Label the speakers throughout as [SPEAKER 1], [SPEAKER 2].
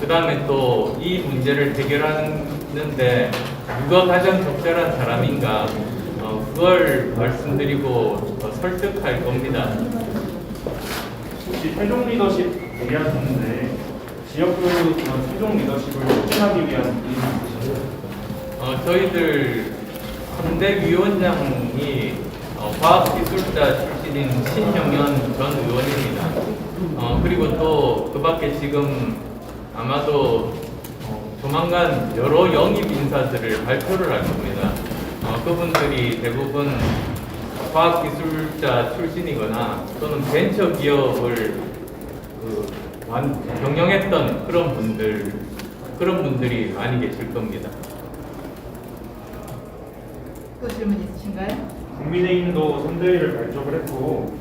[SPEAKER 1] 그 다음에 또 이 문제를 해결하는데 누가 가장 적절한 사람인가 어, 그걸 말씀드리고 어, 설득할 겁니다.
[SPEAKER 2] 혹시 세종 리더십 얘기하셨는데 지역구에서 그런 세종 리더십을 촉진하기 위한 일이 있으신가요?
[SPEAKER 1] 어, 저희들 선대 위원장이 어, 과학기술자 출신인 신영현 전 의원입니다. 어, 그리고 또 그 밖에 지금 아마도 어, 조만간 여러 영입 인사들을 발표를 할 겁니다. 어, 그분들이 대부분 과학기술자 출신이거나 또는 벤처 기업을 그 완- 경영했던 그런 분들 그런 분들이 많이 계실 겁니다.
[SPEAKER 3] 또 질문 있으신가요?
[SPEAKER 2] 국민의힘도 선대위를 발족을 했고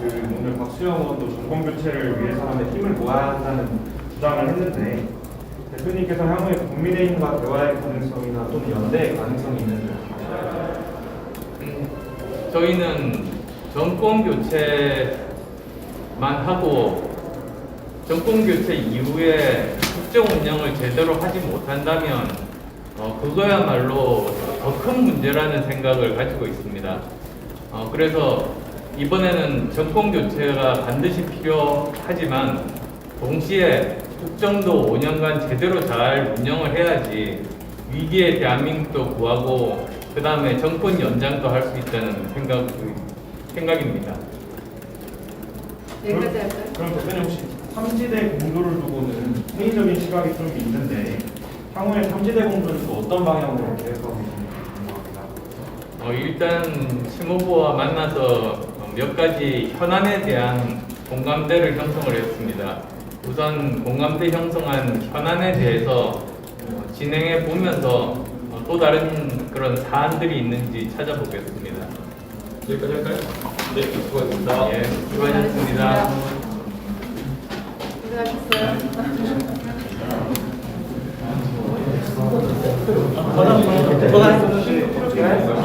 [SPEAKER 2] 그 오늘 박수영 의원도 정권 교체를 위해서라면 힘을 모아야 한다는 주장을 했는데 대표님께서 향후에 국민의힘과 대화의 가능성이나 또는 연대의 가능성이 있는지
[SPEAKER 1] 음, 저희는 정권 교체만 하고 정권 교체 이후에 국정 운영을 제대로 하지 못한다면 어, 그거야말로 더 큰 문제라는 생각을 가지고 있습니다. 어, 그래서 이번에는 정권 교체가 반드시 필요하지만 동시에 국정도 5년간 제대로 잘 운영을 해야지 위기에 대한민국도 구하고 그 다음에 정권 연장도 할 수 있다는 생각, 생각입니다.
[SPEAKER 3] 여기까지 할까요?
[SPEAKER 2] 그럼 대표님 혹시 삼지대 공조를 두고는 회의적인 시각이 좀 있는데 향후에 삼지대 공조는 또 어떤 방향으로 계획하고 계신지 궁금합니다.
[SPEAKER 1] 어, 일단 심호부와 만나서 어, 몇 가지 현안에 대한 공감대를 형성을 했습니다. 우선 공감대 형성한 현안에 대해서 진행해 보면서 또 다른 그런 사안들이 있는지 찾아보겠습니다.
[SPEAKER 4] 여기까지 할까요? 네, 수고하셨습니다.
[SPEAKER 1] 예, 수고하셨습니다.
[SPEAKER 3] 수고하셨어요.